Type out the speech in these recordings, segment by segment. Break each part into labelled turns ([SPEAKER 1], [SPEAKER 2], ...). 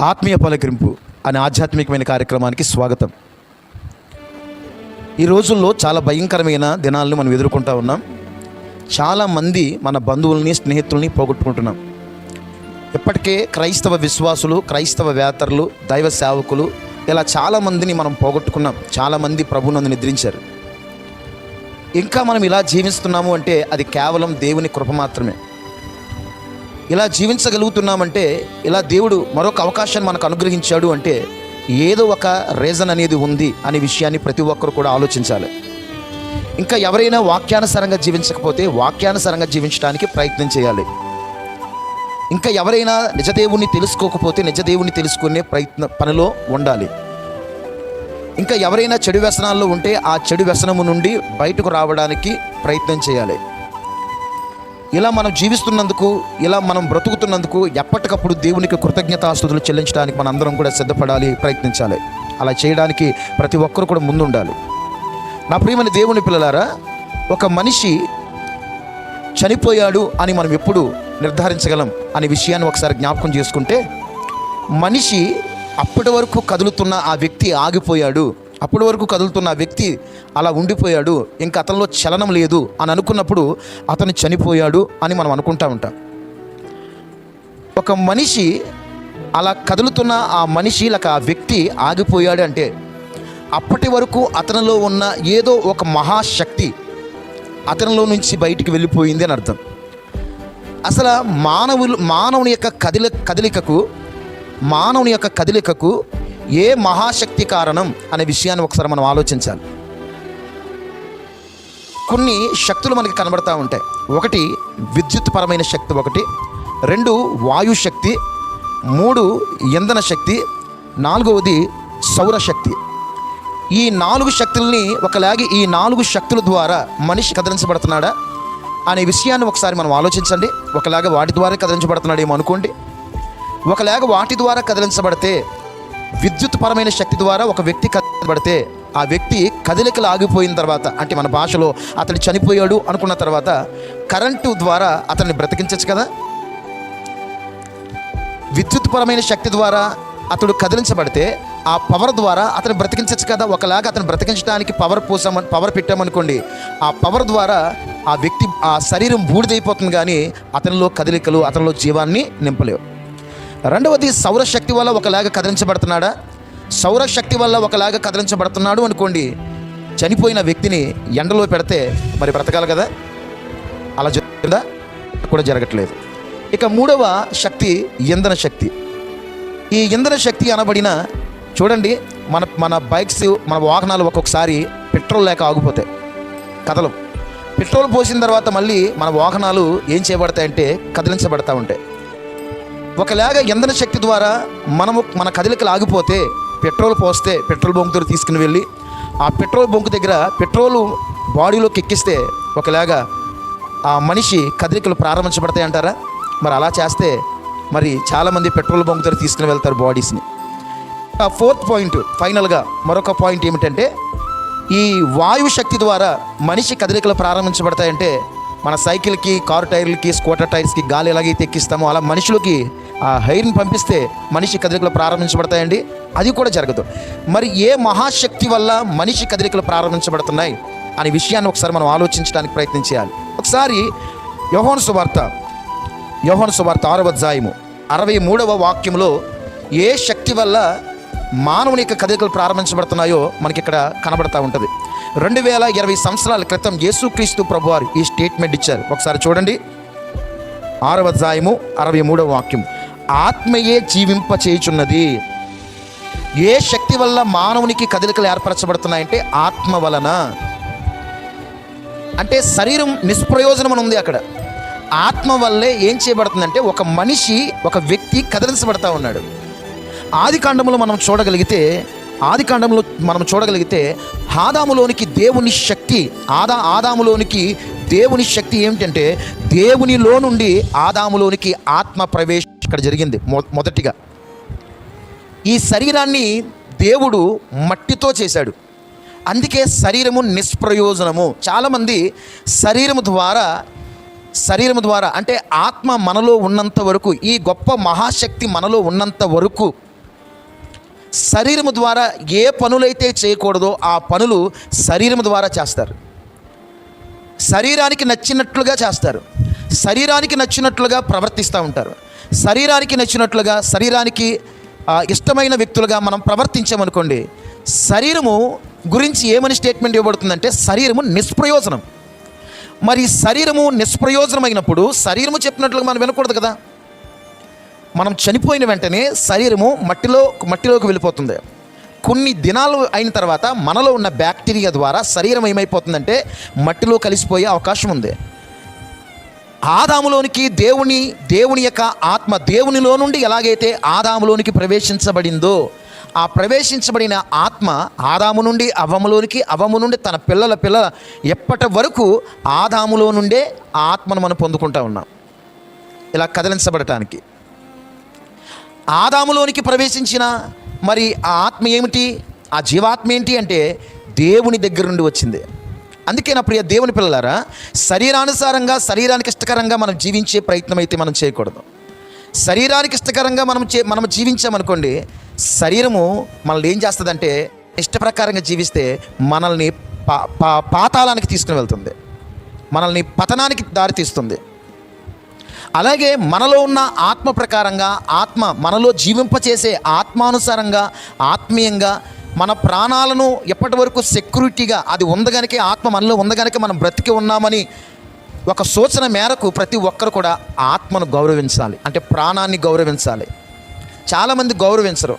[SPEAKER 1] ఆత్మీయ పలకరింపు అనే ఆధ్యాత్మికమైన కార్యక్రమానికి స్వాగతం. ఈ రోజుల్లో చాలా భయంకరమైన దినాలను మనం ఎదుర్కొంటా ఉన్నాం. చాలామంది మన బంధువుల్ని స్నేహితుల్ని పోగొట్టుకుంటున్నాం. ఇప్పటికే క్రైస్తవ విశ్వాసులు క్రైస్తవ వేతరులు దైవ సేవకులు ఇలా చాలామందిని మనం పోగొట్టుకున్నాం. చాలామంది ప్రభునందు నిద్రించారు. ఇంకా మనం ఇలా జీవిస్తున్నాము అంటే అది కేవలం దేవుని కృప మాత్రమే. ఇలా జీవించగలుగుతున్నామంటే ఇలా దేవుడు మరొక అవకాశాన్ని మనకు అనుగ్రహించాడు అంటే ఏదో ఒక రీజన్ అనేది ఉంది అనే విషయాన్ని ప్రతి ఒక్కరు కూడా ఆలోచించాలి. ఇంకా ఎవరైనా వాక్యానుసారంగా జీవించకపోతే వాక్యానుసారంగా జీవించడానికి ప్రయత్నం చేయాలి. ఇంకా ఎవరైనా నిజదేవుణ్ణి తెలుసుకోకపోతే నిజదేవుణ్ణి తెలుసుకునే ప్రయత్న పనిలో ఉండాలి. ఇంకా ఎవరైనా చెడు వ్యసనాల్లో ఉంటే ఆ చెడు వ్యసనము నుండి బయటకు రావడానికి ప్రయత్నం చేయాలి. ఇలా మనం జీవిస్తున్నందుకు ఇలా మనం బ్రతుకుతున్నందుకు ఎప్పటికప్పుడు దేవునికి కృతజ్ఞతాస్తుతులు చెల్లించడానికి మన అందరం కూడా సిద్ధపడాలి ప్రయత్నించాలి. అలా చేయడానికి ప్రతి ఒక్కరు కూడా ముందుండాలి. నా ప్రియమైన దేవుని పిల్లలారా ఒక మనిషి చనిపోయాడు అని మనం ఎప్పుడు నిర్ధారించగలం అనే విషయాన్ని ఒకసారి జ్ఞాపకం చేసుకుంటే మనిషి అప్పటి వరకు కదులుతున్న ఆ వ్యక్తి ఆగిపోయాడు. అప్పటి వరకు కదులుతున్న వ్యక్తి అలా ఉండిపోయాడు. ఇంకా అతనిలో చలనం లేదు అని అనుకున్నప్పుడు అతను చనిపోయాడు అని మనం అనుకుంటా ఉంటాం. ఒక మనిషి అలా కదులుతున్న ఆ మనిషి లేక ఆ వ్యక్తి ఆగిపోయాడు అంటే అప్పటి వరకు అతనిలో ఉన్న ఏదో ఒక మహాశక్తి అతనిలో నుంచి బయటికి వెళ్ళిపోయింది అని అర్థం. అసలు మానవులు మానవుని యొక్క కదిలి కదలికకు మానవుని యొక్క కదలికకు ఏ మహాశక్తి కారణం అనే విషయాన్ని ఒకసారి మనం ఆలోచించాలి. కొన్ని శక్తులు మనకి కనబడతా ఉంటాయి. ఒకటి విద్యుత్ పరమైన శక్తి ఒకటి రెండు వాయు శక్తి మూడు ఇంధన శక్తి నాలుగవది సౌరశక్తి ఈ నాలుగు శక్తుల్ని ఒకలాగి ఈ నాలుగు శక్తుల ద్వారా మనిషి కదిలించబడుతున్నాడా అనే విషయాన్ని ఒకసారి మనం ఆలోచించండి. ఒకలాగా వాటి ద్వారా కదిలించబడుతున్నాడేమో అనుకోండి. ఒకలాగ వాటి ద్వారా కదిలించబడితే విద్యుత్ పరమైన శక్తి ద్వారా ఒక వ్యక్తి కదబడితే ఆ వ్యక్తి కదలికలు ఆగిపోయిన తర్వాత అంటే మన భాషలో అతడు చనిపోయాడు అనుకున్న తర్వాత కరెంటు ద్వారా అతన్ని బ్రతికించచ్చు కదా? విద్యుత్ పరమైన శక్తి ద్వారా అతడు కదిలించబడితే ఆ పవర్ ద్వారా అతను బ్రతికించచ్చు కదా? ఒకలాగా అతను బ్రతికించడానికి పవర్ పోసామని పవర్ పెట్టామనుకోండి ఆ పవర్ ద్వారా ఆ వ్యక్తి ఆ శరీరం బూడిదైపోతుంది కానీ అతనిలో కదలికలు అతనిలో జీవాన్ని నింపలేవు. రెండవది సౌరశక్తి వల్ల ఒకలాగా కదిలించబడుతున్నాడా? సౌరశక్తి వల్ల ఒకలాగా కదిలించబడుతున్నాడు అనుకోండి చనిపోయిన వ్యక్తిని ఎండలో పెడితే మరి బ్రతకాలి కదా? అలా జరుగుతుందా కూడా జరగట్లేదు. ఇక మూడవ శక్తి ఇంధన శక్తి. ఈ ఇంధన శక్తి అనబడిన చూడండి మన మన బైక్స్ మన వాహనాలు ఒక్కొక్కసారి పెట్రోల్ లేక ఆగిపోతాయి కదలం పెట్రోల్ పోసిన తర్వాత మళ్ళీ మన వాహనాలు ఏం చేయబడతాయంటే కదిలించబడతా ఉంటాయి. ఒకలాగా ఇంధన శక్తి ద్వారా మనము మన కదలికలు ఆగిపోతే పెట్రోల్ పోస్తే పెట్రోల్ బొంకు దగ్గర తీసుకుని వెళ్ళి ఆ పెట్రోల్ బంక్ దగ్గర పెట్రోల్ బాడీలోకి ఎక్కిస్తే ఒకలాగా ఆ మనిషి కదలికలు ప్రారంభించబడతాయి అంటారా? మరి అలా చేస్తే మరి చాలామంది పెట్రోల్ బంక్ దగ్గర తీసుకుని వెళ్తారు బాడీస్ని. ఆ ఫోర్త్ పాయింట్ ఫైనల్గా మరొక పాయింట్ ఏమిటంటే ఈ వాయు శక్తి ద్వారా మనిషి కదలికలు ప్రారంభించబడతాయంటే మన సైకిల్కి కారు టైర్లకి స్కూటర్ టైర్స్కి గాలి ఎలాగైతే ఎక్కిస్తామో అలా మనుషులకి ఆ హైర్ని పంపిస్తే మనిషి కదలికలు ప్రారంభించబడతాయండి. అది కూడా జరగదు. మరి ఏ మహాశక్తి వల్ల మనిషి కదలికలు ప్రారంభించబడుతున్నాయి అనే విషయాన్ని ఒకసారి మనం ఆలోచించడానికి ప్రయత్నం చేయాలి. ఒకసారి యోహోన్ సువార్త యోహోన్ సువార్త ఆరవ అధ్యాయము అరవై మూడవ వాక్యంలో ఏ శక్తి వల్ల మానవుని యొక్క కదలికలు ప్రారంభించబడుతున్నాయో మనకి ఇక్కడ కనబడతా ఉంటుంది. రెండు వేల ఇరవై సంవత్సరాల క్రితం యేసుక్రీస్తు ప్రభువారు ఈ స్టేట్మెంట్ ఇచ్చారు. ఒకసారి చూడండి. ఆరవ అధ్యాయము అరవై మూడవ వాక్యం. ఆత్మయే జీవింప చేయుచున్నది ఏ శక్తి వల్ల మానవునికి కదలికలు ఏర్పరచబడుతున్నాయంటే ఆత్మ వలన. అంటే శరీరం నిష్ప్రయోజనం అని ఉంది అక్కడ. ఆత్మ వల్లే ఏం చేయబడుతుందంటే ఒక మనిషి ఒక వ్యక్తి కదిలించబడతా ఉన్నాడు. ఆది కాండంలో మనం చూడగలిగితే ఆది కాండంలో మనం చూడగలిగితే ఆదాములోనికి దేవుని శక్తి ఆదా ఆదాములోనికి దేవుని శక్తి ఏమిటంటే దేవునిలో నుండి ఆదాములోనికి ఆత్మ ప్రవేశం ఇక్కడ జరిగింది మొ మొదటిగా. ఈ శరీరాన్ని దేవుడు మట్టితో చేశాడు. అందుకే శరీరము నిష్ప్రయోజనము. చాలామంది శరీరము ద్వారా శరీరము ద్వారా అంటే ఆత్మ మనలో ఉన్నంత వరకు ఈ గొప్ప మహాశక్తి మనలో ఉన్నంత వరకు శరీరము ద్వారా ఏ పనులైతే చేయకూడదో ఆ పనులు శరీరము ద్వారా చేస్తారు. శరీరానికి నచ్చినట్లుగా చేస్తారు. శరీరానికి నచ్చినట్లుగా ప్రవర్తిస్తూ ఉంటారు. శరీరానికి నచ్చినట్లుగా శరీరానికి ఇష్టమైన వ్యక్తులుగా మనం ప్రవర్తించామనుకోండి శరీరము గురించి ఏమని స్టేట్మెంట్ ఇవ్వబడుతుందంటే శరీరము నిష్ప్రయోజనం. మరి శరీరము నిష్ప్రయోజనమైనప్పుడు శరీరము చెప్పినట్లుగా మనం వినకూడదు కదా? మనం చనిపోయిన వెంటనే శరీరము మట్టిలో మట్టిలోకి వెళ్ళిపోతుంది. కొన్ని దినాలు అయిన తర్వాత మనలో ఉన్న బ్యాక్టీరియా ద్వారా శరీరం ఏమైపోతుందంటే మట్టిలో కలిసిపోయే అవకాశం ఉంది. ఆదాములోనికి దేవుని దేవుని యొక్క ఆత్మ దేవునిలో నుండి ఎలాగైతే ఆదాములోనికి ప్రవేశించబడిందో ఆ ప్రవేశించబడిన ఆత్మ ఆదాము నుండి అవములోనికి అవము నుండి తన పిల్లల పిల్లల ఎప్పటి వరకు ఆదాములో నుండే ఆ ఆత్మను మనం పొందుకుంటా ఉన్నాం. ఇలా కదిలించబడటానికి. ఆదాములోనికి ప్రవేశించిన మరి ఆ ఆత్మ ఏమిటి? ఆ జీవాత్మ ఏంటి అంటే దేవుని దగ్గర నుండి వచ్చింది. అందుకే నా ప్రియ దేవుని పిల్లలారా శరీరానుసారంగా శరీరానికి ఇష్టకరంగా మనం జీవించే ప్రయత్నం అయితే మనం చేయకూడదు. శరీరానికి ఇష్టకరంగా మనం చే మనం జీవించామనుకోండి శరీరము మనల్ని ఏం చేస్తుందంటే ఇష్టప్రకారంగా జీవిస్తే మనల్ని పా పా పాతాళానికి తీసుకుని వెళ్తుంది. మనల్ని పతనానికి దారితీస్తుంది అలాగే మనలో ఉన్న ఆత్మ ప్రకారంగా ఆత్మ మనలో జీవింపచేసే ఆత్మానుసారంగా ఆత్మీయంగా మన ప్రాణాలను ఎప్పటి వరకు సెక్యూరిటీగా అది ఉందగనికే ఆత్మ మనలో ఉందగనికే మనం బ్రతికి ఉన్నామని ఒక సూచన మేరకు ప్రతి ఒక్కరు కూడా ఆత్మను గౌరవించాలి. అంటే ప్రాణాన్ని గౌరవించాలి. చాలామంది గౌరవించరు.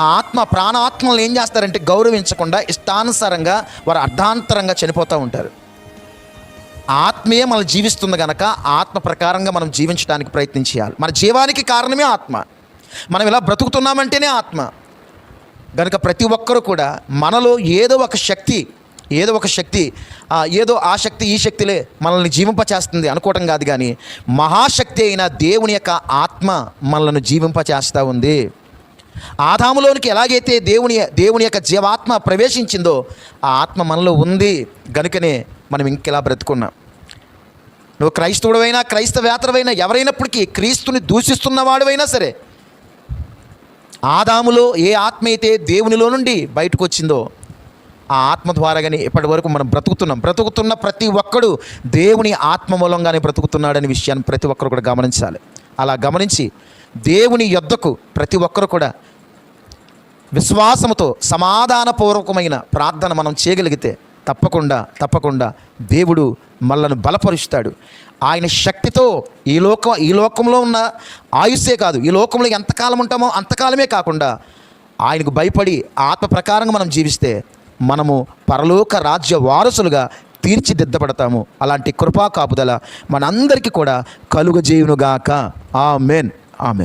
[SPEAKER 1] ఆ ఆత్మ ప్రాణాత్మలను ఏం చేస్తారంటే గౌరవించకుండా ఇష్టానుసారంగా వారు అర్ధాంతరంగా చనిపోతూ ఉంటారు. ఆత్మీయ మనం జీవిస్తుంది కనుక ఆత్మ ప్రకారంగా మనం జీవించడానికి ప్రయత్నం చేయాలి మన జీవానికి కారణమే ఆత్మ. మనం ఇలా బ్రతుకుతున్నామంటేనే ఆత్మ. కనుక ప్రతి ఒక్కరూ కూడా మనలో ఏదో ఒక శక్తి ఏదో ఒక శక్తి ఏదో ఆ శక్తి ఈ శక్తిలే మనల్ని జీవింపచేస్తుంది అనుకోవటం కాదు కానీ మహాశక్తి అయిన దేవుని యొక్క ఆత్మ మనల్ని జీవింపచేస్తూ ఉంది. ఆదాములోనికి ఎలాగైతే దేవుని దేవుని యొక్క జీవాత్మ ప్రవేశించిందో ఆ ఆత్మ మనలో ఉంది. గనుకనే మనం ఇంకెలా బ్రతుకున్నాం? నువ్వు క్రైస్తవుడవైనా క్రైస్తవేతరవైనా ఎవరైనప్పటికీ క్రీస్తుని దూషిస్తున్నవాడువైనా సరే ఆదాములో ఏ ఆత్మ అయితే దేవునిలో నుండి బయటకు వచ్చిందో ఆ ఆత్మ ద్వారాగానే ఇప్పటి వరకు మనం బ్రతుకుతున్నాం. బ్రతుకుతున్న ప్రతి ఒక్కడు దేవుని ఆత్మ మూలంగానే బ్రతుకుతున్నాడనే విషయాన్ని ప్రతి ఒక్కరు కూడా గమనించాలి. అలా గమనించి దేవుని యొద్దకు ప్రతి ఒక్కరు కూడా విశ్వాసముతో సమాధానపూర్వకమైన ప్రార్థన మనం చేయగలిగితే తప్పకుండా తప్పకుండా దేవుడు మనల్ని బలపరుస్తాడు. ఆయన శక్తితో ఈ లోక ఈ లోకంలో ఉన్న ఆయుస్సే కాదు ఈ లోకంలో ఎంతకాలం ఉంటామో అంతకాలమే కాకుండా ఆయనకు భయపడి ఆత్మ ప్రకారంగా మనం జీవిస్తే మనము పరలోక రాజ్య వారసులుగా తీర్చిదిద్దబడతాము. అలాంటి కృపా కాపుదల మనందరికీ కూడా కలుగజేయునుగాక. ఆమెన్. ఆమెన్.